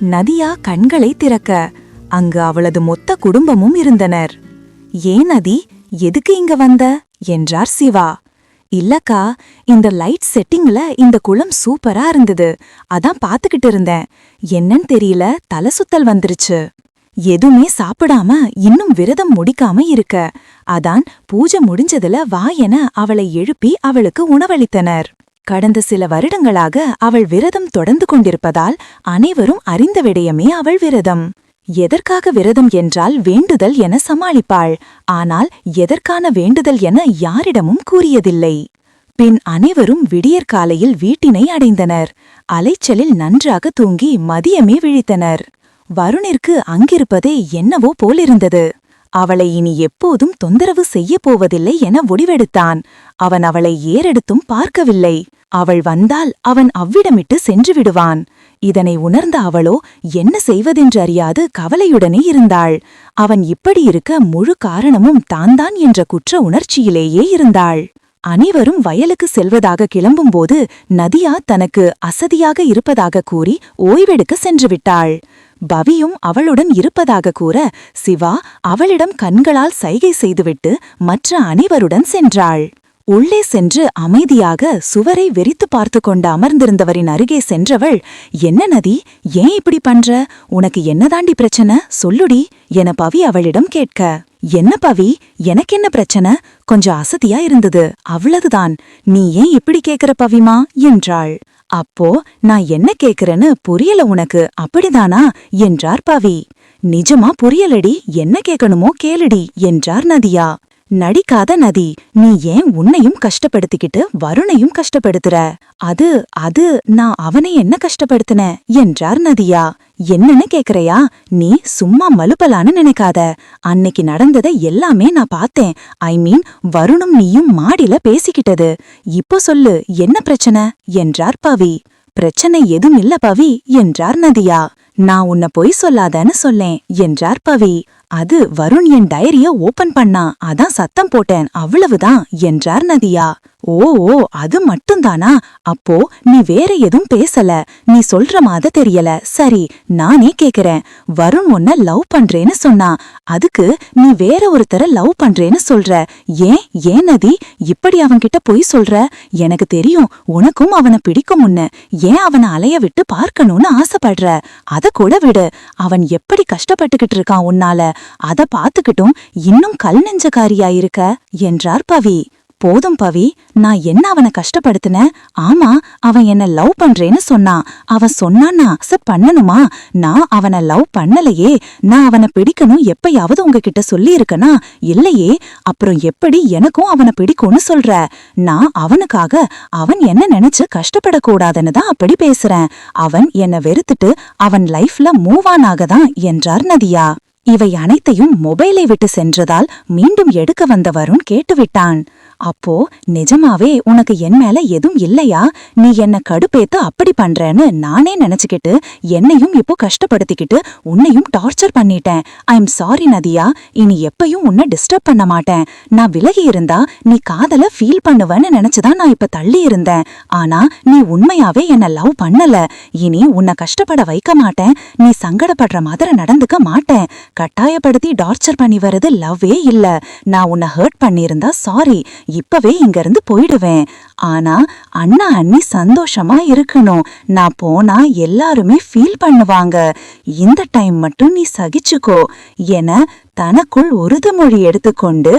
நதியா கண்களை திறக்க. அங்கு அவளது மொத்த குடும்பமும் இருந்தனர். ஏன் நதி எதுக்கு இங்க வந்த? என்றார் சிவா. இல்லக்கா இந்த லைட் செட்டிங்ல இந்த குளம் சூப்பரா இருந்தது. அதான் பாத்துக்கிட்டு இருந்தேன். என்னன்னு தெரியல தலை சுத்தல் வந்துருச்சு. எதுவுமே சாப்பிடாம இன்னும் விரதம் முடிக்காம இருக்க. அதான் பூஜை முடிஞ்சதுல வா என அவளை எழுப்பி அவளுக்கு உணவளித்தனர். கடந்த சில வருடங்களாக அவள் விரதம் தொடர்ந்து கொண்டிருப்பதால் அனைவரும் அறிந்த விடயமே அவள் விரதம். எதற்காக விரதம் என்றால் வேண்டுதல் என சமாளிப்பாள். ஆனால் எதற்கான வேண்டுதல் என யாரிடமும் கூறியதில்லை. பின் அனைவரும் விடியற்காலையில் வீட்டினை அடைந்தனர். அலைச்சலில் நன்றாக தூங்கி மதியமே விழித்தனர். வருணிற்கு அங்கிருப்பதே என்னவோ போலிருந்தது. அவளை இனி எப்போதும் தொந்தரவு செய்யப் போவதில்லை என முடிவெடுத்தான். அவன் அவளை ஏறெடுத்தும் பார்க்கவில்லை. அவள் வந்தால் அவன் அவ்விடமிட்டு சென்று விடுவான். இதனை உணர்ந்த அவளோ என்ன செய்வதென்றறியாது கவலையுடனே இருந்தாள். அவன் இப்படி இருக்க முழு காரணமும் தான்தான் என்ற குற்ற உணர்ச்சியிலேயே இருந்தாள். அனைவரும் வயலுக்கு செல்வதாக கிளம்பும்போது நதியா தனக்கு அசதியாக இருப்பதாக கூறி ஓய்வெடுக்க சென்று விட்டாள். பவியும் அவளுடன் இருப்பதாக கூற சிவா அவளிடம் கண்களால் சைகை செய்துவிட்டு மற்ற அனைவருடன் சென்றாள். உள்ளே சென்று அமைதியாக சுவரை வெறித்து பார்த்து கொண்டு அமர்ந்திருந்தவரின் அருகே சென்றவள் என்ன நதி ஏன் இப்படி பண்ற? உனக்கு என்னதாண்டி பிரச்சனை? சொல்லுடி என பவி அவளிடம் கேட்க. என்ன பவி? எனக்கென்ன பிரச்சனை? கொஞ்சம் அசதியா இருந்தது. அவ்வளவுதான். நீ ஏன் இப்படி கேக்குற பவிமா? என்றாள். அப்போ நான் என்ன கேக்குறேன்னு புரியல உனக்கு. அப்படிதானா? என்றார் பவி. நிஜமா புரியலடி. என்ன கேக்கணுமோ கேளுடி என்றார் நதியா. நடிக்காத நதி நீ ஏன் உன்னையும் கஷ்டப்படுத்திக்கிட்டு வருணையும் கஷ்டப்படுத்துற? அது அது நான் அவனை என்ன கஷ்டப்படுத்தின? என்றார் நதியா. என்னன்னு கேக்குறையா? நீ சும்மா மலுப்பலான்னு நினைக்காத. அன்னைக்கு நடந்ததை எல்லாமே நான் பார்த்தேன். ஐ மீன் வருணும் நீயும் மாடில பேசிக்கிட்டது. இப்போ சொல்லு என்ன பிரச்சனை? என்றார் பவி. பிரச்சனை எதுவும் இல்ல பவி என்றார் நதியா. நான் உன்னை பொய் சொல்லாதன்னு சொல்லேன் என்றார் பவி. அது வருண் என் டைரிய ஓபன் பண்ணா. அதான் சத்தம் போட்டேன். அவ்வளவுதான் என்றார் நதியா. ஓ ஓ அது மட்டும்தானா? அப்போ நீ வேற எதுவும் பேசல. நீ சொல்ற மாத தெரியல. சரி நானே கேக்குறேன். வருண் உன்ன லவ் பண்றேன்னு சொன்னா. அதுக்கு நீ வேற ஒருத்தர லவ் பண்றேன்னு சொல்ற. ஏன் ஏன் நதி? இப்படி அவன்கிட்ட பொய் சொல்ற? எனக்கு தெரியும் உனக்கும் அவனை பிடிக்கும் முன்ன. ஏன் அவனை அலைய விட்டு பார்க்கணும்னு ஆசைப்படுற? அத கூட விடு. அவன் எப்படி கஷ்டப்பட்டுக்கிட்டு இருக்கான் உன்னால? அத பாத்துக்கிட்டும் இன்னும் கல் நெஞ்சக்காரியா இருக்க என்றார் பவி. போதும் பவி நான் என்ன அவனை கஷ்டப்படுத்தினேன் ஆமா அவன் என்ன லவ் பண்றேன்னு சொன்னான் அவன் சொன்னான்னா அக்செப்ட் பண்ணணுமா? நான் அவனை லவ் பண்ணலையே. நான் அவனை பிடிக்கணும் எப்பயாவது உங்ககிட்ட சொல்லியிருக்கனா? இல்லையே அப்புறம் எப்படி எனக்கும் அவனை பிடிக்கும்னு சொல்ற? நான் அவனுக்காக அவன் என்ன நினைச்சு கஷ்டப்படக்கூடாதுன்னு தான் அப்படி பேசுறேன். அவன் என்ன வெறுத்துட்டு அவன் லைஃப்ல மூவ் ஆன் ஆகதான் என்றார் நதியா. இவை அனைத்தையும் மொபைலை விட்டு சென்றதால் மீண்டும் எடுக்க வந்த வருண் கேட்டுவிட்டான். அப்போ நிஜமாவே உனக்கு என் மேல எதுவும் இல்லையா? நீ என்ன கடுப்பேத்து அப்படி பண்றேன்னு நானே நினைச்சுக்கிட்டு என்னையும் இப்போ கஷ்டப்படுத்திக்கிட்டு உன்னையும் டார்ச்சர் பண்ணிட்டேன். I am sorry Nadiya. இனி எப்பயும் உன்னை டிஸ்டர்ப் பண்ண மாட்டேன். நான் விலகி இருந்தா நீ காதல ஃபீல் பண்ணுவேன்னு நினைச்சுதான் நான் இப்ப தள்ளி இருந்தேன். ஆனா நீ உண்மையாவே என்ன லவ் பண்ணல. இனி உன்னை கஷ்டப்பட வைக்க மாட்டேன். நீ சங்கடப்படுற மாதிரி நடந்துக்க மாட்டேன். கட்டாயப்படுத்தி டார்ச்சர் பண்ணி வர்றது லவ்வே இல்ல. நான் உன்னை ஹர்ட் பண்ணியிருந்தா சாரி இப்பவே இங்க இருந்து போயிடுவேன். ஆனா அண்ணா அண்ணி சந்தோஷமா இருக்கணும். நான் போனா எல்லாருமே ஃபீல் பண்ணுவாங்க. இந்த டைம் மட்டும் நீ சகிச்சுக்கோ. என தனக்குள் உறுதிமொழி எடுத்துக்கொண்டு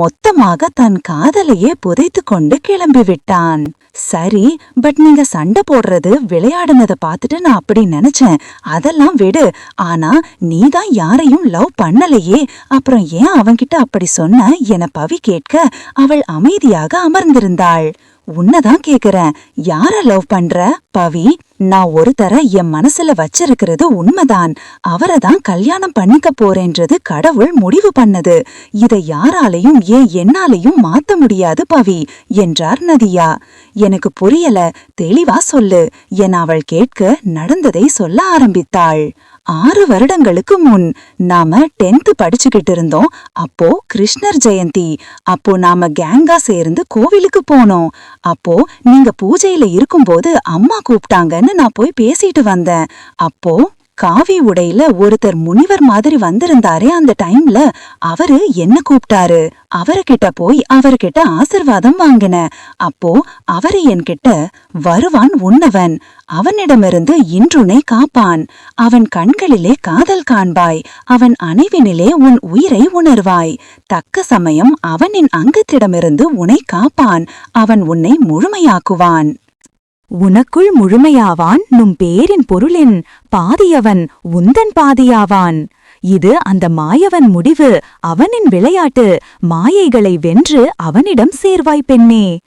மொத்தமாக தன் காதலையே புதைத்து கொண்டு கிளம்பிவிட்டான் சரி பட் நீங்க சண்டை போடுறது விளையாடுனத பார்த்துட்டு நான் அப்படி நினைச்சேன். அதெல்லாம் விடு. ஆனா நீ தான் யாரையும் லவ் பண்ணலையே. அப்புறம் ஏன் அவன்கிட்ட அப்படி சொன்ன? என பவி கேட்க அவள் அமைதியாக அமர்ந்திருந்தாள். உன்னதான் கேக்குறேன். யார லவ் பண்ற? பவி நான் ஒருத்தர என் மனசுல வச்சிருக்கிறது உண்மைதான். அவரை தான் கல்யாணம் பண்ணிக்க போறேன்றது கடவுள் முடிவு பண்ணது. இதை யாராலையும் ஏன் என்னாலையும் மாத்த முடியாது பவி என்றார் நதியா. எனக்கு புரியல. தெளிவா சொல்லு என அவள் கேட்க நடந்ததை சொல்ல ஆரம்பித்தாள். ஆறு வருடங்களுக்கு முன் நாம டென்த் படிச்சுக்கிட்டு இருந்தோம். அப்போ கிருஷ்ணர் ஜெயந்தி அப்போ நாம கேங்கா சேர்ந்து கோவிலுக்கு போனோம். அப்போ நீங்க பூஜையில இருக்கும்போது அம்மா கூப்பிட்டாங்கன்னு நான் போய் பேசிட்டு வந்தேன். அப்போ காவி உடையில ஒருத்தர் முனிவர் மாதிரி வந்திருந்தாரே அந்த டைம்ல அவரு என்ன கூப்பிட்டாரு? அவர்கிட்ட போய் அவர்கிட்ட ஆசிர்வாதம் வாங்கின. அப்போ அவரு என்கிட்ட வருவான் உன்னவன். அவனிடமிருந்து இன்றுனை காப்பான். அவன் கண்களிலே காதல் காண்பாய். அவன் அணைவினிலே உன் உயிரை உணர்வாய். தக்க சமயம் அவனின் அங்கத்திடமிருந்து உன்னை காப்பான். அவன் உன்னை முழுமையாக்குவான். உனக்குள் முழுமையாவான் நும் பேரின் பொருளின் பாதியவன் உந்தன் பாதியாவான். இது அந்த மாயவன் முடிவு அவனின் விளையாட்டு மாயைகளை வென்று அவனிடம் சேர்வாய் பெண்ணே.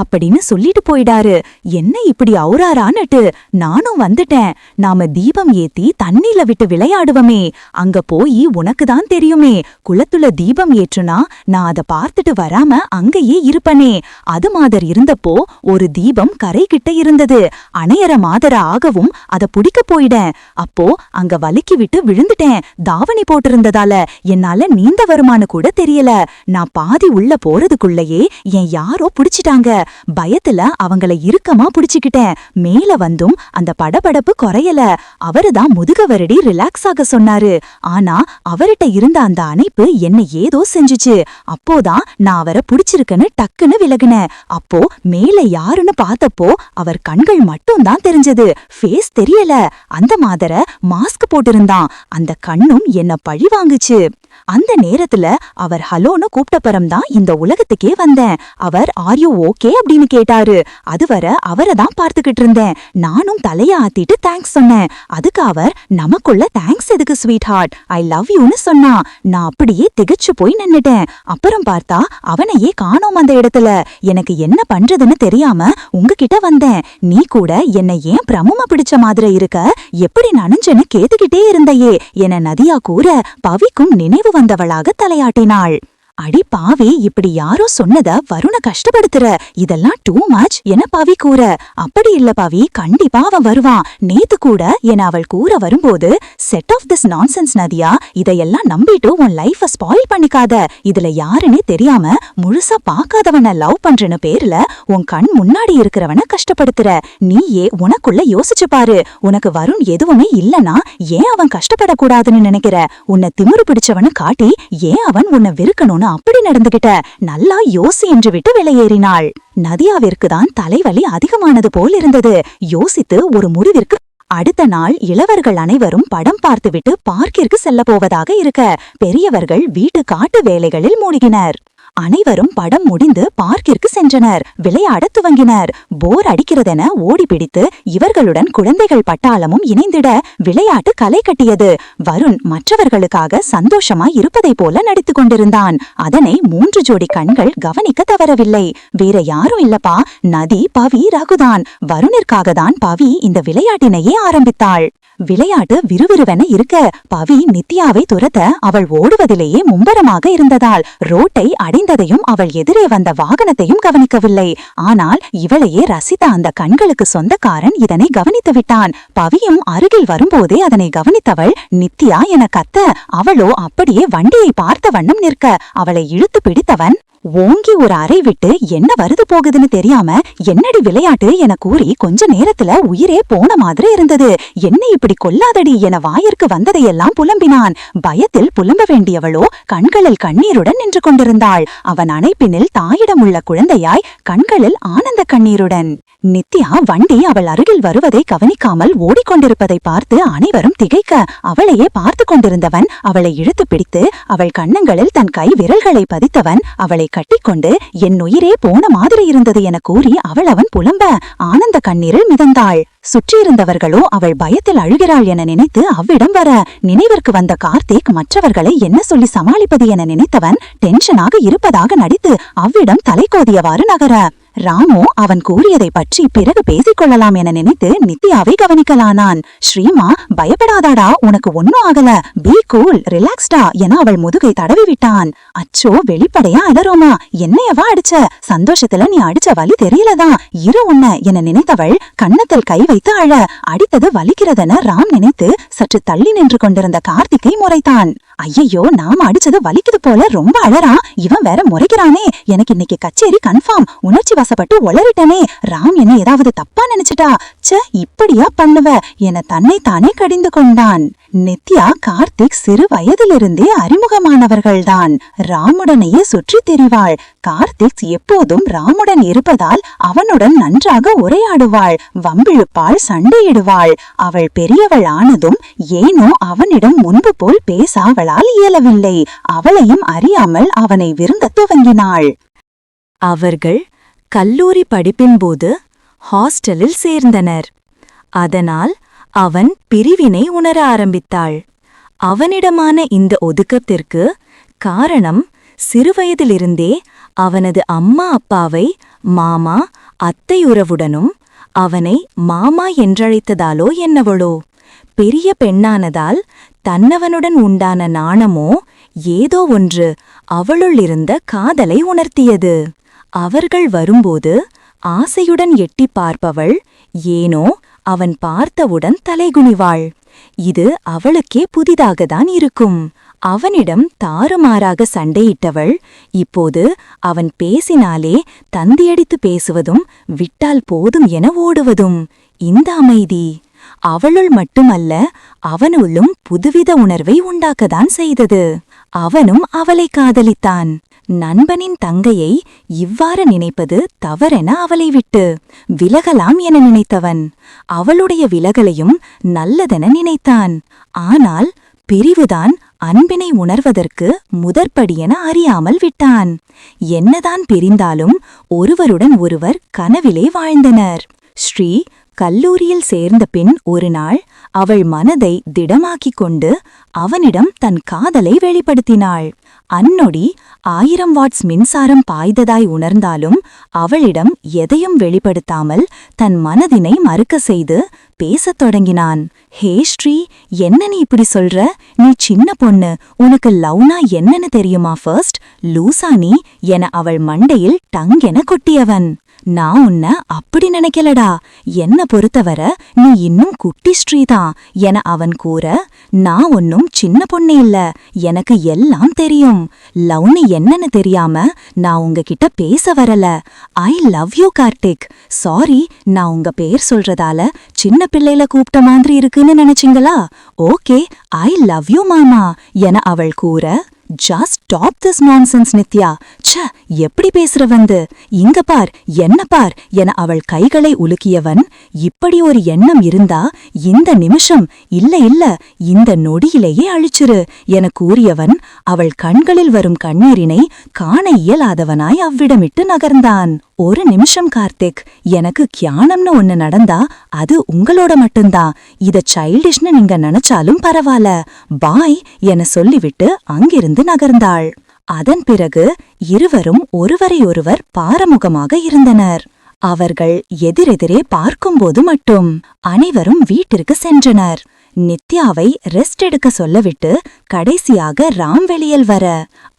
அப்படின்னு சொல்லிட்டு போயிடாரு. என்ன இப்படி அவுறாரான்னுட்டு நானும் வந்துட்டேன். நாம தீபம் ஏத்தி தண்ணில விட்டு விளையாடுவமே. அங்க போய் உனக்கு தான் தெரியுமே. குளத்துல தீபம் ஏற்றுனா நான் அத பார்த்துட்டு வராம அங்கேயே இருப்பனே. அது மாதர் இருந்தப்போ ஒரு தீபம் கரை கிட்ட இருந்தது. அணையற மாதர ஆகவும் அத புடிக்க போயிடேன் அப்போ அங்க வலிக்கி விட்டு விழுந்துட்டேன். தாவணி போட்டிருந்ததால என்னால நீந்த வருமானு கூட தெரியல. நான் பாதி உள்ள போறதுக்குள்ளேயே என் யாரோ புடிச்சிட்டாங்க. பயத்துல அவங்கள இறுக்கமா புடிச்சுக்கிட்டேன். மேல வந்தும் அந்த படபடப்பு குறையல. அவருதான் முதுக வருடி ரிலாக்ஸ் ஆக சொன்னாரு. ஆனா அவர்கிட்ட இருந்த அந்த அணைப்பு என்ன ஏதோ செஞ்சுச்சு. அப்போதான் நான் அவரை புடிச்சிருக்கேன்னு டக்குன்னு விலகினேன். அப்போ மேல யாருன்னு பார்த்தப்போ அவர் கண்கள் மட்டும் தான் தெரிஞ்சது. ஃபேஸ் தெரியல. அந்த மாதர மாஸ்க் போட்டிருந்தான். அந்த கண்ணும் என்ன பழி வாங்குச்சு அந்த நேரத்துல அவர் ஹலோன்னு கூப்பிட்டப்பறம் தான் இந்த உலகத்துக்கே வந்தேன். அவர் ஆர் யூ ஓகே அப்படின்னு கேட்டாரு. அதுவரை அவரை தான் பார்த்துக்கிட்டு இருந்தேன். நானும் தலைய ஆத்திட்டு தேங்க்ஸ் சொன்னேன். அதுக்கு அவர் நமக்குள்ள தேங்க்ஸ் எதுக்கு ஸ்வீட் ஹார்ட் ஐ லவ் யூன்னு சொன்னா. நான் அப்படியே திகச்சு போய் நின்னுட்டேன். அப்புறம் பார்த்தா அவனையே காணோம் அந்த இடத்துல. எனக்கு என்ன பண்றதுன்னு தெரியாம உங்ககிட்ட வந்தேன். நீ கூட என்னை ஏன் பிரமும பிடிச்ச மாதிரி இருக்க? எப்படி நனைஞ்சன்னு கேட்டுக்கிட்டே இருந்தையே. என நதியா கூற பவிக்கும் நினைவு வந்தவளாக தலையாட்டினாள். அடி பாவி இப்படி யாரோ சொன்னத வருண கஷ்டப்படுத்துற. இதெல்லாம் டூ மச் என பாவி கூற. அப்படி இல்ல பாவி கண்டிப்பா அவன் வருவான். நேத்து கூட என அவள் கூற வரும்போது set off this nonsense Nadiya. இதையெல்லாம் நம்பிட்டு உன் லைஃப ஸ்பாயில் பண்ணிக்காத. இதுல யாருன்னே தெரியாம முழுசா பாக்காதவன லவ் பண்றன பேர்ல உன் கண் முன்னாடி இருக்கிறவன கஷ்டப்படுத்துற. நீயே உனக்குள்ள யோசிச்சு பாரு. உனக்கு வருண் எதுவுமே இல்லனா ஏன் அவன் கஷ்டப்படக்கூடாதுன்னு நினைக்கிற? உன்னை திமிரு பிடிச்சவனு காட்டி ஏன் அவன் உன்னை வெறுக்கணும்னு அப்படி நடந்துகிட்ட நல்லா யோசி என்று விட்டு வெளியேறினாள். நதியாவிற்கு தான் தலைவலி அதிகமானது போல் இருந்தது. யோசித்து ஒரு முடிவிற்கு அடுத்த நாள் இளவர்கள் அனைவரும் படம் பார்த்துவிட்டு பார்க்கிற்கு செல்ல போவதாக இருக்க பெரியவர்கள் வீட்டு காட்டு வேலைகளில் மூழ்கினர். அனைவரும் படம் முடிந்து பார்க்கிற்கு சென்றனர். விளையாடத் துவங்கினர். போர் அடிக்கிறதென ஓடி பிடித்து இவர்களுடன் குழந்தைகள் பட்டாளமும் இணைந்திட விளையாட்டு களை கட்டியது. வருண் மற்றவர்களுக்காக சந்தோஷமாய் இருப்பதைப் போல நடித்துக் கொண்டிருந்தான். அதனை மூன்று ஜோடி கண்கள் கவனிக்க தவறவில்லை. வேற யாரும் இல்லப்பா. நதி பவி ரகுதான். வருணிற்காக தான் பவி இந்த விளையாட்டினையே ஆரம்பித்தாள். விளையாட்டு விறுவிறுவென இருக்க பவி நித்யாவை துரத்த அவள் ஓடுவதிலேயே மும்பரமாக இருந்ததால் ரோட்டை அடை அடைந்ததையும் அவள் எதிரே வந்த வாகனத்தையும் கவனிக்கவில்லை. ஆனால் இவளையே ரசித்த அந்த கண்களுக்கு சொந்தக்காரன் இதனை கவனித்து விட்டான். பவியும் அருகில் வரும்போதே அதனை கவனித்தவள் நித்யா என கத்த அவளோ அப்படியே வண்டியை பார்த்த வண்ணம் நிற்க. அவளை இழுத்து பிடித்தவன் ஓங்கி ஒரு அறை விட்டு என்ன வருது போகுதுன்னு தெரியாம என்னடி விளையாட்டு? என கூறி கொஞ்ச நேரத்துல உயிரே போன மாதிரி இருந்தது. என்ன இப்படி கொல்லாதடி? என வாயிற்கு வந்ததையெல்லாம் புலம்பினான். பயத்தில் புலம்ப வேண்டியவளோ கண்களில் கண்ணீருடன் நின்று கொண்டிருந்தாள். அவன் அணைப்பினில் தாயிடமுள்ள குழந்தையாய் கண்களில் ஆனந்த கண்ணீருடன். நித்யா வண்டி அவள் அருகில் வருவதை கவனிக்காமல் ஓடிக்கொண்டிருப்பதை பார்த்து அனைவரும் திகைக்க அவளையே பார்த்து கொண்டிருந்தவன் அவளை இழுத்து பிடித்து அவள் கண்ணங்களில் தன் கை விரல்களை பதித்தவன் அவளை கட்டிக்கொண்டு என் உயிரே போன மாதிரி இருந்தது என கூறி அவள் அவன் புலம்ப ஆனந்த கண்ணீரில் மிதந்தாள். சுற்றியிருந்தவர்களோ அவள் பயத்தில் அழுகிறாள் என நினைத்து அவ்விடம் வர நினைவிற்கு வந்த கார்த்திக் மற்றவர்களை என்ன சொல்லி சமாளிப்பது என நினைத்தவன் டென்ஷனாக இருப்பதாக நடித்து அவ்விடம் தலை கோதியவாறு நகர. ராமோ அவன் கூறியதை பற்றி பிறகு பேசிக் கொள்ளலாம் என நினைத்து நித்யாவை கவனிக்கலானான். ஸ்ரீமா பயப்படாதாடா உனக்கு ஒன்னும் ஆகல. பி கூல் ரிலாக்ஸ்டா என அவள் முதுகை தடவி விட்டான். அச்சோ வெளிப்படையா அலரோமா? என்னையவா அடிச்ச? சந்தோஷத்துல நீ அடிச்ச வலி தெரியலதான் இரு உன்ன என நினைத்தவள் கன்னத்தில் கை வைத்து அழ. அடித்தது வலிக்கிறதென ராம் நினைத்து சற்று தள்ளி நின்று கொண்டிருந்த கார்த்திக்கை முறைத்தான். ஐயையோ நாம அடிச்சது வலிக்குது போல ரொம்ப அழறான். இவன் வேற முறைக்கிறானே. எனக்கு இன்னைக்கு கச்சேரி கன்ஃபார்ம் உணர்ச்சி வசப்பட்டு உளறிட்டனே. ராம் என்ன ஏதாவது தப்பா நினைச்சிட்டா? ச்சே இப்படியா பண்ணுவ? என தன்னை தானே கடிந்து கொண்டான். நித்யா கார்த்திக் சிறு வயதிலிருந்தே அறிமுகமானவர்கள்தான். ராமுடனையே சுற்றித் தெரிவாள். கார்த்திக் எப்போதும் ராமுடன் இருப்பதால் அவனுடன் நன்றாக உரையாடுவாள். வம்பிழுப்பாள் சண்டையிடுவாள். அவள் பெரியவள் ஆனதும் ஏனோ அவனிடம் முன்பு போல் பேசாவள அவளால் இயலவில்லை. அவளையும் அறியாமல் அவனை விருந்தத் துவங்கினாள். அவர்கள் கல்லூரி படிப்பின்போது ஹாஸ்டலில் சேர்ந்தனர். அதனால் அவன் பிரிவினை உணர ஆரம்பித்தாள். அவனிடமான இந்த ஒதுக்கத்திற்கு காரணம் சிறுவயதிலிருந்தே அவனது அம்மா அப்பாவை மாமா அத்தையுறவுடனும் அவனை மாமா என்றழைத்ததாலோ என்னவளோ. பெரிய பெண்ணானதால் தன்னவனுடன் உண்டான நாணமோ ஏதோ ஒன்று அவளுள்ளிருந்த காதலை உணர்த்தியது. அவர்கள் வரும்போது ஆசையுடன் எட்டிப் பார்ப்பவள் ஏனோ அவன் பார்த்தவுடன் தலைகுனிவாள். இது அவளுக்கே புதிதாகத்தான் இருக்கும். அவனிடம் தாறுமாறாக சண்டையிட்டவள் இப்போது அவன் பேசினாலே தந்தியடித்து பேசுவதும் விட்டால் போதும் என ஓடுவதும். இந்த அமைதி. அவளுள் மட்டுமல்ல அவனுள்ளும் புதுவித உணர்வை உண்டாக்கத்தான் செய்தது. அவனும் அவளை காதலித்தான். நண்பனின் தங்கையை இவ்வாறு நினைப்பது தவறென அவளை விட்டு விலகலாம் என நினைத்தவன். அவளுடைய விலகலையும் நல்லதென நினைத்தான். ஆனால் பிரிவுதான் அன்பினை உணர்வதற்கு முதற்படியென அறியாமல் விட்டான். என்னதான் பிரிந்தாலும் ஒருவருடன் ஒருவர் கனவிலே வாழ்ந்தனர். ஸ்ரீ கல்லூரியில் சேர்ந்த பின் ஒரு நாள் அவள் மனதை திடமாக்கிக் கொண்டு அவனிடம் தன் காதலை வெளிப்படுத்தினாள். அந்நொடி ஆயிரம் வாட்ஸ் மின்சாரம் பாய்ந்ததாய் உணர்ந்தாலும் அவளிடம் எதையும் வெளிப்படுத்தாமல் தன் மனதினை மறுக்க செய்து பேசத் தொடங்கினான். ஹே ஸ்ரீ என்ன நீ இப்படி சொல்ற? நீ சின்ன பொண்ணு. உனக்கு லவ்னா என்னன்னு தெரியுமா ஃபர்ஸ்ட் லூசா நீ என அவள் மண்டையில் டங்கென கொட்டியவன். நான் உன்ன அப்படி நினைக்கலடா. என்ன பொறுத்தவர நீ இன்னும் குட்டி ஸ்ரீதான் என அவன் கூற நான் ஒன்னும் சின்ன பொண்ணு இல்ல எனக்கு எல்லாம் தெரியும். லவ்னு என்னன்னு தெரியாம நான் உங்ககிட்ட பேச வரல. I love you Karthik. Sorry நான் உங்க பேர் சொல்றதால சின்ன பிள்ளைல கூப்பிட்ட மாதிரி இருக்குன்னு நினைச்சீங்களா? ஓகே ஐ லவ் யூ மாமா என அவள் கூற just stop this nonsense Nithya. ச்ச எப்படி பேசுற வந்து இங்க பார் என்ன பார் என அவள் கைகளை உலுக்கியவன் இப்படி ஒரு எண்ணம் இருந்தா இந்த நிமிஷம் இல்ல இல்ல இந்த நொடியிலேயே அழிச்சிரு என கூறியவன் அவள் கண்களில் வரும் கண்ணீரினை காண இயலாதவனாய் அவ்விடமிட்டு நகர்ந்தான். ஒரு நிமிஷம் கார்த்திக் எனக்கு கியானம்னு ஒன்னு நடந்தா அது உங்களோட மட்டும்தான் இத சைல்டிஷ்னு நீங்க நினைச்சாலும் பரவாயில்ல பாய் என சொல்லிவிட்டு அங்கிருந்து நகர்ந்தாள். அதன் பிறகு இருவரும் ஒருவரையொருவர் பாரமுகமாக இருந்தனர். அவர்கள் எதிரெதிரே பார்க்கும்போது மட்டும் அனைவரும் வீட்டிற்கு சென்றனர். நித்யாவை ரெஸ்ட் எடுக்க சொல்லவிட்டு கடைசியாக ராம் வெளியில் வர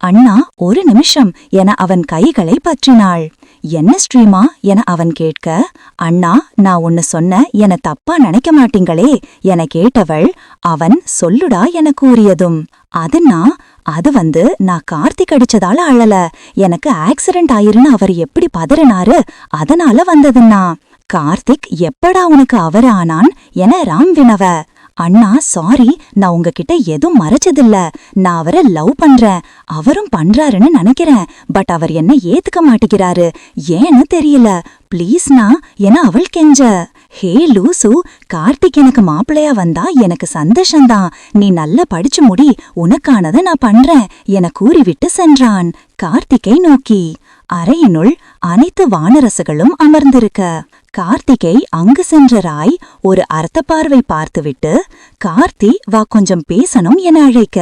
அண்ணா ஒரு நிமிஷம் என அவன் கைகளை பற்றினாள். என்ன ஸ்ரீமா? என அவன் கேட்க அண்ணா நான் ஒன்னு சொன்ன என தப்பா நினைக்க மாட்டீங்களே? என கேட்டவள் அவன் சொல்லுடா என கூறியதும் அதுனா அது வந்து நான் கார்த்திக் அடிச்சதால அழல. எனக்கு ஆக்சிடென்ட் ஆயிருன்னு அவர் எப்படி பதறினாரு? அதனால வந்ததுன்னா கார்த்திக் எப்படா உனக்கு அவர் ஆனான்? என ராம் வினவ அண்ணா சாரி நான் உங்ககிட்ட எதுவும் மறைச்சதில்ல. நான் அவரை லவ் பண்றேன். அவரும் பண்றாருன்னு நினைக்கிறேன். பட் அவர் என்ன ஏத்துக்க மாட்டேங்கிறாரு. ஏன்னு தெரியல. ப்ளீஸ்னா என அவள் கெஞ்ச. ஹே லூசு கார்த்திக் எனக்கு மாப்பிள்ளையா வந்தா எனக்கு சந்தோஷந்தான் நீ நல்லா படிச்சு முடி. உனக்கானதை நான் பண்றேன். என கூறிவிட்டு சென்றான். கார்த்திக்கை நோக்கி அறையினுள் அனைத்து வானரசுகளும் அமர்ந்திருக்க. கார்த்திகை அங்கு சென்ற ராய் ஒரு அர்த்த பார்வை பார்த்துவிட்டு கார்த்தி வா கொஞ்சம் பேசணும் என அழைக்க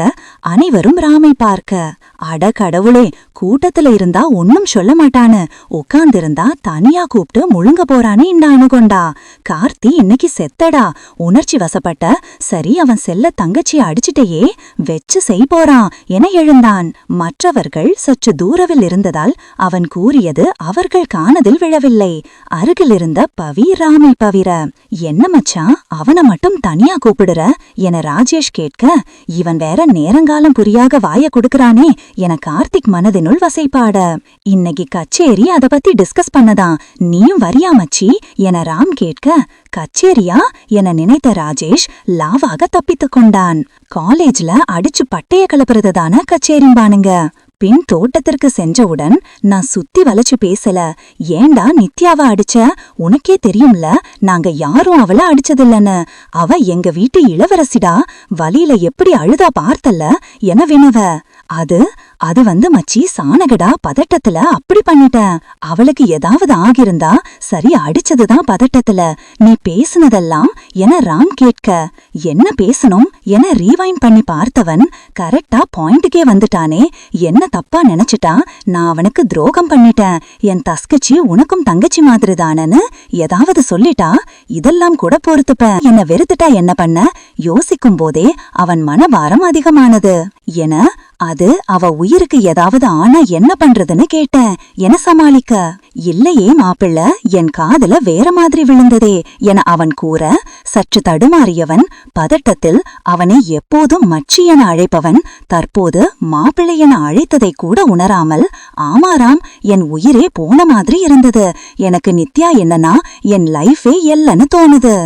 அனைவரும் ராமை பார்க்க அட கடவுளே கூட்டத்துல இருந்தா ஒன்னும் சொல்ல மாட்டான்னு. உட்கார்ந்திருந்தா தனியா கூப்பிட்டு முழுங்க போறான்னு இந்த அணுகொண்டா கார்த்தி இன்னைக்கு செத்தடா. உணர்ச்சி வசப்பட்ட சரி அவன் செல்ல தங்கச்சியை அடிச்சிட்டேயே வெச்சு செய் போறான் என எழுந்தான். மற்றவர்கள் சற்று தூரவில் இருந்ததால் அவன் கூறியது அவர்கள் காணதில் விழவில்லை. அருகிலிருந்த பவி ராமி பவிர என்ன மச்சான் அவனை மட்டும் தனியா கூப்பிடுற? என ராஜேஷ் கேட்க இவன் வேற நேரங்காலம் புரியாக வாய கொடுக்கறானே என கார்த்திக் மனதினுள் வசைப்பாட. இன்னைக்கு கச்சேரி அத பத்தி டிஸ்கஸ் பண்ணதான். நீயும் வரியா மச்சி? என ராம் கேட்க கச்சேரியா? என நினைத்த ராஜேஷ் லாவாக தப்பித்துக் கொண்டான். காலேஜ்ல அடிச்சு பட்டைய கிளப்புறது தானே கச்சேரிம்பானுங்க பின் தோட்டத்திற்கு சென்றவுடன் நான் சுத்தி வளைச்சு பேசல. ஏண்டா நித்யாவ அடிச்ச? உனக்கே தெரியும்ல நாங்க யாரும் அவள அடிச்சதில்லன்னு. அவ எங்க வீட்டு இளவரசிடா? வழியில எப்படி அழுதா பார்த்தல்ல? என வினவ. அது அது வந்து மச்சி சாணகடா பதட்டத்துல அப்படி பண்ணிட்டேன். அவளுக்கு ஏதாவது ஆகிருந்தா சரி அடிச்சதுதான் பதட்டத்துல. நீ பேசுனதெல்லாம் என ராம் கேட்க என்ன பேசணும்? என ரீவைண்ட் பண்ணி பார்த்தவன் கரெக்டா பாயிண்ட்டுக்கே வந்துட்டானே. என்ன தப்பா நினைச்சிட்டா? நான் அவனுக்கு துரோகம் பண்ணிட்டேன். என் தஸ்கச்சி உனக்கும் தங்கச்சி மாதிரி தானன்னு ஏதாவது சொல்லிட்டா? இதெல்லாம் கூட பொறுத்துப்பேன். என்ன வெறுத்துட்டா என்ன பண்ண? யோசிக்கும் போதே அவன் மனபாரம் அதிகமானது. என அது அவ உயிர் உயிருக்கு ஏதாவது ஆனா என்ன பண்றதுன்னு கேட்டேன். என சமாளிக்க? இல்லையே மாப்பிள்ள என் காதுல வேற மாதிரி விழுந்ததே என அவன் கூற சற்று தடுமாறியவன் பதட்டத்தில் அவனை எப்போதும் மச்சி என அழைப்பவன் தற்போது மாப்பிள்ளை என அழைத்ததை கூட உணராமல் ஆமாராம் என் உயிரே போன மாதிரி இருந்தது. எனக்கு நித்யா என்னன்னா என் லைஃபே எல்லன்னு தோணுது.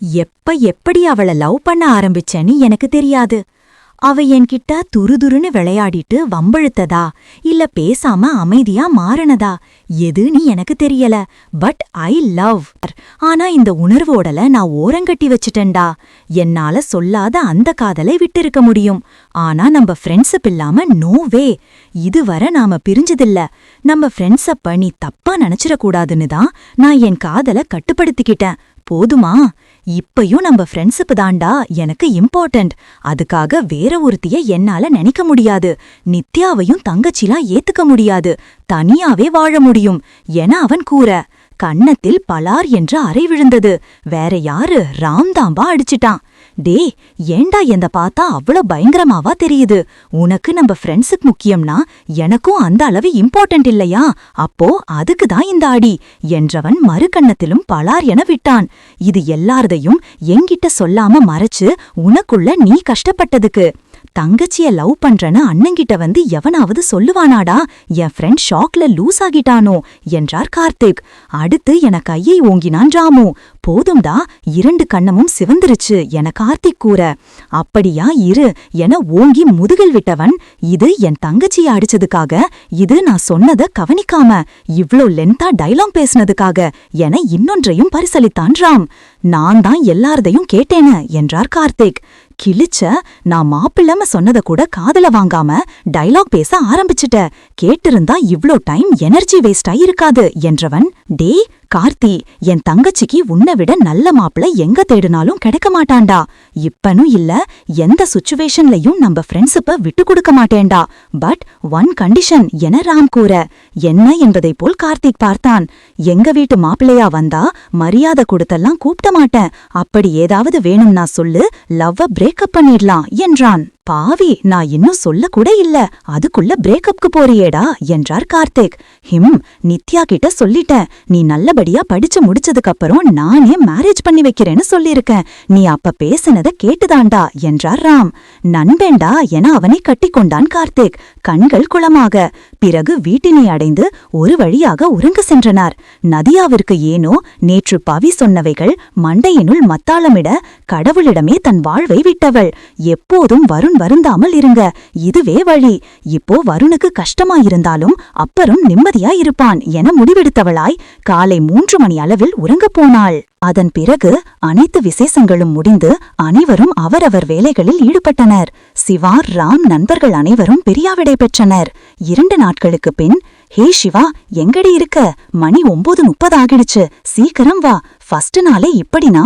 எப்ப எப்படி அவள லவ் பண்ண ஆரம்பிச்சேன்னு எனக்கு தெரியாது. அவ என்கிட்ட துருதுருன்னு விளையாடிட்டு வம்பழுத்ததா? இல்ல பேசாம அமைதியா மாறினதா? எதுன்னு எனக்கு தெரியல. பட் ஐ லவ் ஆனா இந்த உணர்வோடல நான் ஓரங்கட்டி வச்சுட்டேன்டா. என்னால சொல்லாத அந்த காதலை விட்டிருக்க முடியும். ஆனா நம்ம ஃப்ரெண்ட்ஸப் இல்லாம நோ வே இதுவரை நாம பிரிஞ்சதில்ல. நம்ம ஃப்ரெண்ட்ஸப்ப நீ தப்பா நினைச்சிடக்கூடாதுன்னு தான் நான் என் காதலை கட்டுப்படுத்திக்கிட்டேன். போதுமா? இப்பயும் நம்ம ஃப்ரெண்ட்ஸிப்பு தாண்டா எனக்கு இம்பார்ட்டன்ட் அதுக்காக வேற ஒருத்திய என்னால நினைக்க முடியாது. நித்யாவையும் தங்கச்சிலாம் ஏத்துக்க முடியாது. தனியாவே வாழ முடியும். என அவன் கூற கன்னத்தில் பலார் என்று அறை விழுந்தது. வேற யாரு? ராம்தாம்பா அடிச்சிட்டான். டே ஏண்டா எந்த பார்த்தா அவ்வளோ பயங்கரமாவா தெரியுது? உனக்கு நம்ம ஃப்ரெண்ட்ஸுக்கு முக்கியம்னா எனக்கும் அந்த அளவு இம்பார்ட்டன்ட் இல்லையா? அப்போ அதுக்கு தான் இந்த அடி என்றவன் மறுகண்ணத்திலும் பலார் என விட்டான். இது எல்லாரதையும் என்கிட்ட சொல்லாம மறைச்சு உனக்குள்ள நீ கஷ்டப்பட்டதுக்கு. தங்கச்சிய லவ் பண்றேன்னு அண்ணங்கிட்ட வந்து எவனாவது சொல்லுவானாடா? என் ஃப்ரெண்ட் ஷாக்ல லூஸ் ஆகிட்டானோ? என்றார் கார்த்திக். அடுத்து என கையை ஓங்கினான் ராமு. போதும்டா இரண்டு கண்ணமும் சிவந்துருச்சு என கார்த்திக் கூற. அப்படியா இரு என ஓங்கி முதுகில் விட்டவன் இது என் தங்கச்சிய அடிச்சதுக்காக இது நான் சொன்னத கவனிக்காம இவ்ளோ லென்த்தா டைலாங் பேசினதுக்காக என இன்னொன்றையும் பரிசளித்தான் ராம். நான் தான் எல்லாரதையும் கேட்டேன என்றார் கார்த்திக். கிழிச்ச நான் மாப்பிள்ளம சொன்னத கூட காதல வாங்காம டைலாக் பேச ஆரம்பிச்சிட்ட. கேட்டிருந்தா இவ்ளோ டைம் எனர்ஜி வேஸ்ட் ஆயிருக்காது என்றவன் டே கார்த்தி என் தங்கச்சிக்கு உன்னை விட நல்ல மாப்பிள எங்க தேடினாலும் கிடைக்க மாட்டான்டா. இப்பனும் இல்ல எந்த சுச்சுவேஷன்லயும் நம்ம ஃப்ரெண்ட்ஸுப்ப விட்டு கொடுக்க மாட்டேன்டா. பட் ஒன் கண்டிஷன் என ராம் கூற என்ன என்பதைப் போல் கார்த்திக் பார்த்தான். எங்க வீட்டு மாப்பிள்ளையா வந்தா மரியாதை கொடுத்தெல்லாம் கூப்பிட மாட்டேன். அப்படி ஏதாவது வேணும்னா சொல்லு லவ்வ பிரேக்கப் பண்ணிடலாம் என்றான். பாவி நான் இன்னும் சொல்ல கூட இல்ல அதுக்குள்ள பிரேக்கப்க்கு போறியேடா என்றார் கார்த்திக். ஹிம் நித்யா கிட்ட சொல்லிட்டேன். நீ நல்லபடியா படிச்சு முடிச்சதுக்கு அப்புறம் நானே மேரேஜ் பண்ணி வைக்கிறேன்னு சொல்லியிருக்கேன். நீ அப்ப பேசினத கேட்டுதாண்டா என்றார் ராம். நண்பேண்டா என அவனை கட்டிக்கொண்டான் கார்த்திக். கண்கள் குளமாக. பிறகு வீட்டினை அடைந்து ஒரு வழியாக உறங்க சென்றனர். நதியாவிற்கு ஏனோ நேற்று பவி சொன்னவைகள் மண்டையினுள் மத்தாளமிட கடவுளிடமே தன் வாழ்வை விட்டவள். எப்போதும் வருண் வருந்தாமல் இருங்க. இதுவே வழி. இப்போ வருணுக்கு கஷ்டமா இருந்தாலும் அப்புறம் நிம்மதியா இருப்பான் என முடிவெடுத்தவளாய் காலை மூன்று மணி அளவில் உறங்கப் போனாள். அதன் பிறகு அனைத்து விசேஷங்களும் முடிந்து அனைவரும் அவரவர் வேலைகளில் ஈடுபட்டனர். சிவா ராம் நண்பர்கள் அனைவரும் பிரியாவிடை பெற்றனர். இரண்டு நாட்களுக்குப் பின் ஹே சிவா எங்கடி இருக்க? மணி ஒன்பது முப்பது ஆகிடுச்சு. சீக்கிரம் வா. ஃபர்ஸ்ட் நாளே இப்படினா?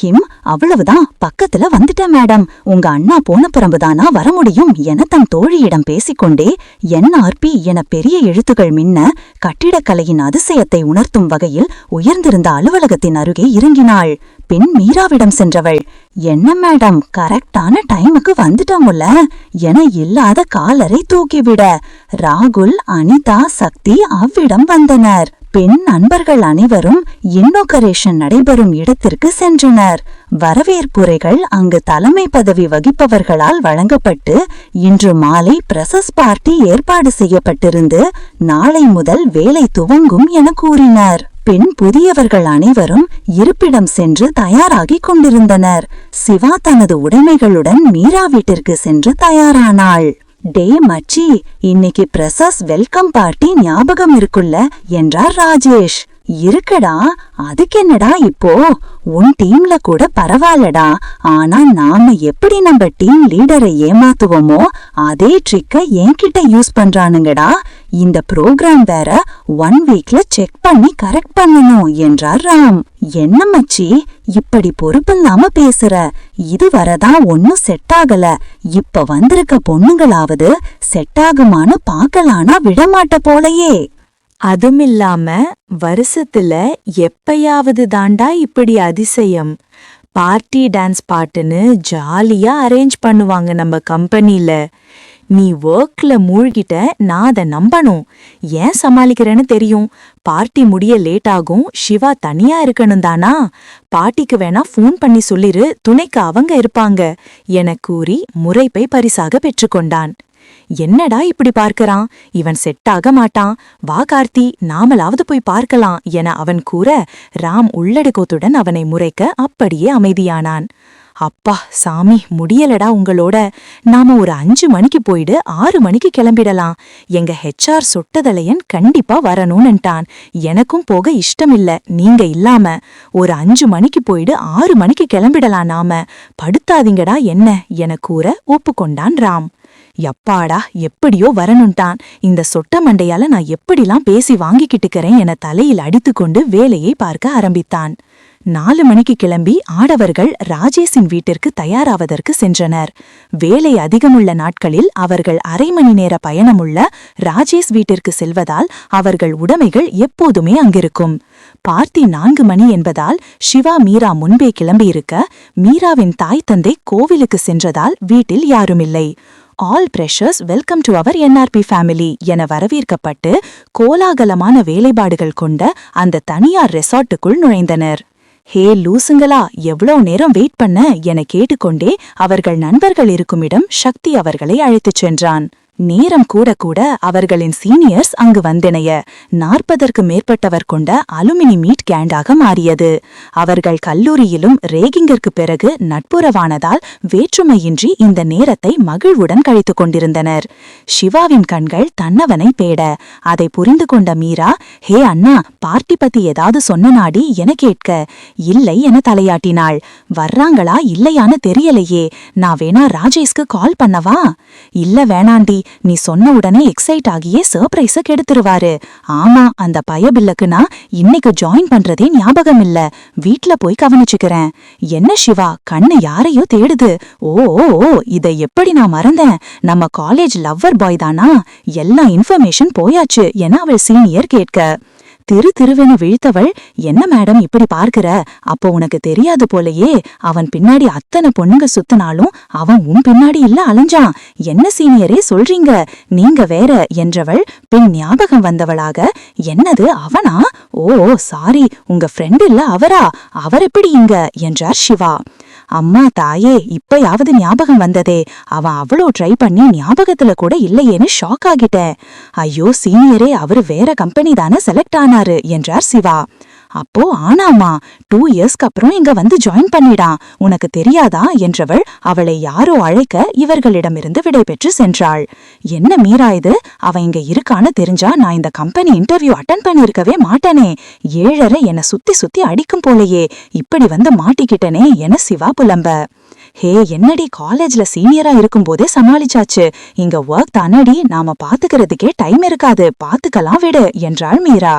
ஹிம் அவ்வளவுதான். பக்கத்துல வந்துட்டேன் மேடம். உங்க அண்ணா போன பிறம்புதானா வர முடியும் என தன் தோழியிடம் பேசிக்கொண்டே என்ஆர்பி என பெரிய எழுத்துகள் மின்ன கட்டிடக்கலையின் அதிசயத்தை உணர்த்தும் வகையில் உயர்ந்திருந்த அலுவலகத்தின் அருகே இறங்கினாள். பின் மீராவிடம் சென்றவள் என்ன மேடம் கரெக்டான டைமுக்கு வந்துட்டோமுல்ல. என இல்லாத காலரை தூக்கிவிட. ராகுல் அனிதா சக்தி அவ்விடம் வந்தனர். பெண் நண்பர்கள் அனைவரும் இன்னோகரேஷன் நடைபெறும் இடத்திற்கு சென்றனர். வரவேற்புரைகள் அங்கு தலைமை பதவி வகிப்பவர்களால் வழங்கப்பட்டு இன்று மாலை பிரசஸ் பார்ட்டி ஏற்பாடு செய்யப்பட்டிருந்து நாளை முதல் வேலை துவங்கும் என கூறினர். பின் புதியவர்கள் அனைவரும் இருப்பிடம் சென்று தயாராகிக் கொண்டிருந்தனர். சிவா தனது உடைமைகளுடன் மீரா வீட்டிற்கு சென்று தயாரானாள். டே மச்சி இன்னைக்கு பிரசாஸ் வெல்கம் பார்ட்டி ஞாபகம் இருக்குல்ல என்றார் ராஜேஷ். இருக்கடா அதுக்கு என்னடா இப்போ? உன் டீம்ல கூட பரவாயில்லடா. ஆனா நாம எப்படி நம்ம டீம் லீடரை ஏமாத்துவோமோ அதே ட்ரிக்க என்கிட்ட யூஸ் பண்றானுங்கடா. இந்த ப்ரோக்ராம் வேற ஒன் வீக்ல செக் பண்ணி கரெக்ட் பண்ணணும் என்றார் ராம். என்ன மச்சி இப்படி பொறுப்பில்லாம பேசுற? இது வரதான் ஒன்னும் செட் ஆகல. இப்ப வந்திருக்க பொண்ணுங்களாவது செட் ஆகுமான்னு பாக்கலானா விடமாட்ட போலயே. அதுமில்லாம வருஷத்துல எப்பயாவது தாண்டா இப்படி அதிசயம். பார்ட்டி டான்ஸ் பாட்டுன்னு ஜாலியா அரேஞ்ச் பண்ணுவாங்க நம்ம கம்பெனில. நீ ஒர்க்ல மூழ்கிட்ட நான் அதை நம்பணும். ஏன் சமாளிக்கிறேன்னு தெரியும். பார்ட்டி முடிய லேட் ஆகும். சிவா தனியா இருக்கணும் தானா? பாட்டிக்கு வேணா ஃபோன் பண்ணி சொல்லிரு. துணைக்கு அவங்க இருப்பாங்க. என கூறி முறைப்பை பரிசாக பெற்றுக்கொண்டான். என்னடா இப்படி பார்க்கறான்? இவன் செட் ஆக மாட்டான். வா கார்த்தி நாமலாவது போய் பார்க்கலாம் என அவன் கூற ராம் உள்ளடுக்கத்துடன் அவனை முறைக்க அப்படியே அமைதியானான். அப்பா சாமி முடியலடா உங்களோட. நாம ஒரு அஞ்சு மணிக்கு போயிடு ஆறு மணிக்கு கிளம்பிடலாம். எங்க ஹெச்ஆர் சொட்டதலையன் கண்டிப்பா வரணும்னுட்டான் எனக்கும் போக இஷ்டமில்ல நீங்க இல்லாம. ஒரு அஞ்சு மணிக்கு போயிடு ஆறு மணிக்கு கிளம்பிடலாம் நாம. படுத்தாதீங்கடா என்ன என கூற ஒப்புக்கொண்டான் ராம். எப்பாடா எப்படியோ வரணும்ட்டான். இந்த சொட்ட மண்டையால நான் எப்படிலாம் பேசி வாங்கிக்கிட்டுக்கறேன் என தலையில் அடித்துக்கொண்டு வேலையை பார்க்க ஆரம்பித்தான். நாலு மணிக்கு கிளம்பி ஆடவர்கள் ராஜேஷின் வீட்டிற்கு தயாராவதற்கு சென்றனர். வேலை அதிகமுள்ள நாட்களில் அவர்கள் அரை மணி நேர பயணமுள்ள ராஜேஷ் வீட்டிற்கு செல்வதால் அவர்கள் உடைமைகள் எப்போதுமே அங்கிருக்கும். பார்த்தி நான்கு மணி என்பதால் சிவா மீரா முன்பே கிளம்பியிருக்க மீராவின் தாய் தந்தை கோவிலுக்கு சென்றதால் வீட்டில் யாருமில்லை. All freshers welcome to our NRP family என வரவேற்கப்பட்டு கோலாகலமான வேலைப்பாடுகள் கொண்ட அந்த தனியார் ரெசார்ட்டுக்குள் நுழைந்தனர். ஹே லூசுங்களா எவ்வளவு நேரம் வெயிட் பண்ண? என கேட்டுக்கொண்டே அவர்கள் நண்பர்கள் இருக்குமிடம் சக்தி அவர்களை அழைத்துச் சென்றான். நேரம் கூட கூட அவர்களின் சீனியர்ஸ் அங்கு வந்தனைய நாற்பதற்கு மேற்பட்டவர் கொண்ட அலுமினி மீட் கேண்டாக மாறியது. அவர்கள் கல்லூரியிலும் ரேகிங்கிற்கு பிறகு நட்புறவானதால் வேற்றுமையின்றி இந்த நேரத்தை மகிழ்வுடன் கழித்துக் கொண்டிருந்தனர். சிவாவின் கண்கள் தன்னவனை பேட அதை புரிந்து கொண்ட மீரா ஹே அண்ணா பார்ட்டி பத்தி ஏதாவது சொன்ன நாடி என கேட்க இல்லை என தலையாட்டினாள். வர்றாங்களா? இல்லையான்னு தெரியலையே. நான் வேணா ராஜேஷ்க்கு கால் பண்ணவா? இல்ல வேணாண்டி. நீ சொன்ன உடனே எக்ஸைட் ஆகியே சர்ப்ரைஸ கெடுத்துருவாரு. ஆமா அந்த பயபில்லுக்கு நான் இன்னைக்கு ஜாயின் பண்றதே ஞாபகம் இல்ல வீட்ல போய் கவனிச்சுக்கிறேன். என்ன சிவா கண்ணு யாரையோ தேடுது. ஓ ஓ இதை எப்படி நான் மறந்தேன்? நம்ம காலேஜ் லவ்வர் பாய் தானா? எல்லா இன்ஃபர்மேஷன் போயாச்சு என அவள் சீனியர் கேட்க. திரு திருவென விழித்தவள் என்ன மேடம் இப்படி பார்க்கிற? அப்போ உனக்கு தெரியாது போலயே. அவன் பின்னாடி அத்தனை பொண்ணுங்க சுத்தினாலும் அவன் உன் பின்னாடி இல்ல அலைஞ்சான். என்ன சீனியரே சொல்றீங்க? நீங்க வேற என்றவள் பின் ஞாபகம் வந்தவளாக என்னது அவனா? ஓ சாரி. உங்க ஃப்ரெண்ட் இல்ல அவரா? அவர் எப்படி இங்க? என்றார் சிவா. அம்மா தாயே இப்பயாவது ஞாபகம் வந்ததே. அவன் அவ்வளோ ட்ரை பண்ணி ஞாபகத்துல கூட இல்லையேன்னு ஷாக் ஆகிட்டேன் ஐயோ சீனியரே அவரு வேற கம்பெனி தானே செலக்ட் ஆனாரு என்றார் சிவா. அப்போ ஆனாமா டூ இயர்ஸ்க்கு அப்புறம் இங்க வந்து ஜாயின் பண்ணிடான் உனக்கு தெரியாதா என்றவள் அவளை யாரோ அழைக்க இவர்களிடமிருந்து விடைபெற்று சென்றாள். என்ன மீரா இது? அவ இங்க இருக்கான்னு தெரிஞ்சா நான் இந்த கம்பெனி இன்டர்வியூ அட்டன் பண்ணிருக்கவே மாட்டேனே. ஏழரை என்னை சுத்தி சுத்தி அடிக்கும் போலயே இப்படி வந்து மாட்டிக்கிட்டனே என சிவா புலம்ப. ஹே என்னடி காலேஜ்ல சீனியரா இருக்கும்போதே சமாளிச்சாச்சு. இங்க ஒர்க் தானடி நாம பாத்துக்கிறதுக்கே டைம் இருக்காது பாத்துக்கலாம் விடு என்றாள் மீரா.